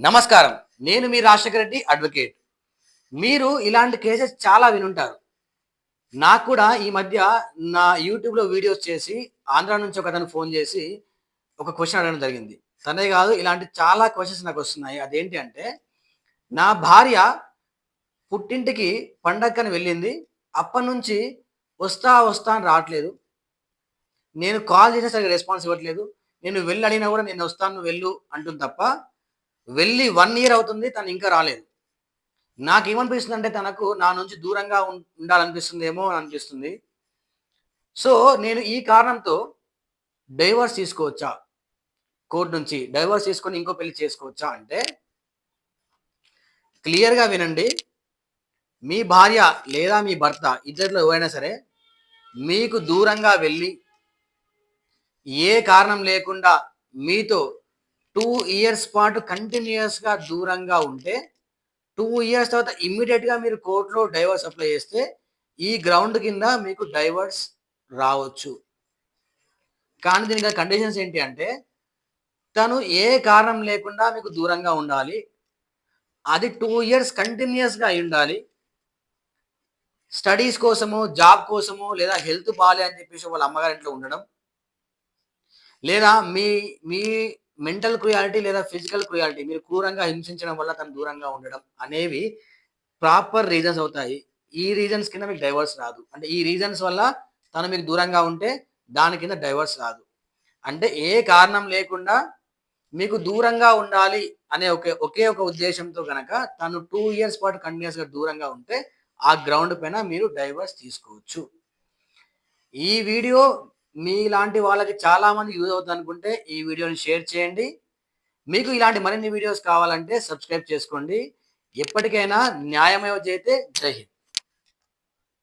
నమస్కారం. నేను మీ రాజశేఖర రెడ్డి అడ్వకేట్. మీరు ఇలాంటి కేసెస్ చాలా వినుంటారు. నాకు కూడా ఈ మధ్య నా యూట్యూబ్లో వీడియోస్ చేసి ఆంధ్ర నుంచి ఒక అతను ఫోన్ చేసి ఒక క్వశ్చన్ అడగడం జరిగింది. తనే కాదు ఇలాంటి చాలా క్వశ్చన్స్ నాకు వస్తున్నాయి. అదేంటి అంటే నా భార్య పుట్టింటికి పండక్కని వెళ్ళింది. అప్పటి నుంచి వస్తా వస్తా అని రావట్లేదు. నేను కాల్ చేసినా సరిగ్గా రెస్పాన్స్ ఇవ్వట్లేదు. నేను వెళ్ళి అడిగినా కూడా నేను వస్తాను వెళ్ళు అంటుంది తప్ప వెళ్ళి వన్ ఇయర్ అవుతుంది తను ఇంకా రాలేదు. నాకు ఏమనిపిస్తుంది అంటే తనకు నా నుంచి దూరంగా ఉండాలనిపిస్తుందేమో అని అనిపిస్తుంది. సో నేను ఈ కారణంతో డైవర్స్ తీసుకోవచ్చా? కోర్టు నుంచి డైవర్స్ తీసుకొని ఇంకో పెళ్ళి చేసుకోవచ్చా అంటే క్లియర్గా వినండి. మీ భార్య లేదా మీ భర్త ఇద్దరిలో ఎవరైనా సరే మీకు దూరంగా వెళ్ళి ఏ కారణం లేకుండా మీతో టూ ఇయర్స్ పాటు కంటిన్యూస్గా దూరంగా ఉంటే టూ ఇయర్స్ తర్వాత ఇమ్మీడియట్గా మీరు కోర్టులో డైవర్స్ అప్లై చేస్తే ఈ గ్రౌండ్ కింద మీకు డైవర్స్ రావచ్చు. కానీ దీనికి కండిషన్స్ ఏంటి అంటే తను ఏ కారణం లేకుండా మీకు దూరంగా ఉండాలి అది టూ ఇయర్స్ కంటిన్యూస్గా అయి ఉండాలి స్టడీస్ కోసము జాబ్ కోసము లేదా హెల్త్ బాగాలే అని చెప్పేసి వాళ్ళ అమ్మగారింట్లో ఉండడం లేదా మీ మీ మెంటల్ క్రుయాలిటీ లేదా ఫిజికల్ క్రుయాలిటీ మీరు క్రూరంగా హింసించడం వల్ల తను దూరంగా ఉండడం అనేవి ప్రాపర్ రీజన్స్ అవుతాయి. ఈ రీజన్స్ కింద మీకు డైవర్స్ రాదు. అంటే ఈ రీజన్స్ వల్ల తను మీకు దూరంగా ఉంటే దాని కింద డైవర్స్ రాదు. అంటే ఏ కారణం లేకుండా మీకు దూరంగా ఉండాలి అనే ఒకే ఒకే ఒక ఉద్దేశంతో కనుక తను టూ ఇయర్స్ పాటు కంటిన్యూస్గా దూరంగా ఉంటే ఆ గ్రౌండ్ పైన మీరు డైవర్స్ తీసుకోవచ్చు. ఈ వీడియో మీలాంటి వాళ్ళకి చాలా మంది యూజ్ అవుతుంది అనుకుంటే ఈ వీడియోని షేర్ చేయండి. మీకు ఇలాంటి మరిన్ని వీడియోస్ కావాలంటే సబ్స్క్రైబ్ చేసుకోండి. ఎప్పటికైనా న్యాయమేవ చేతే జై హింద్.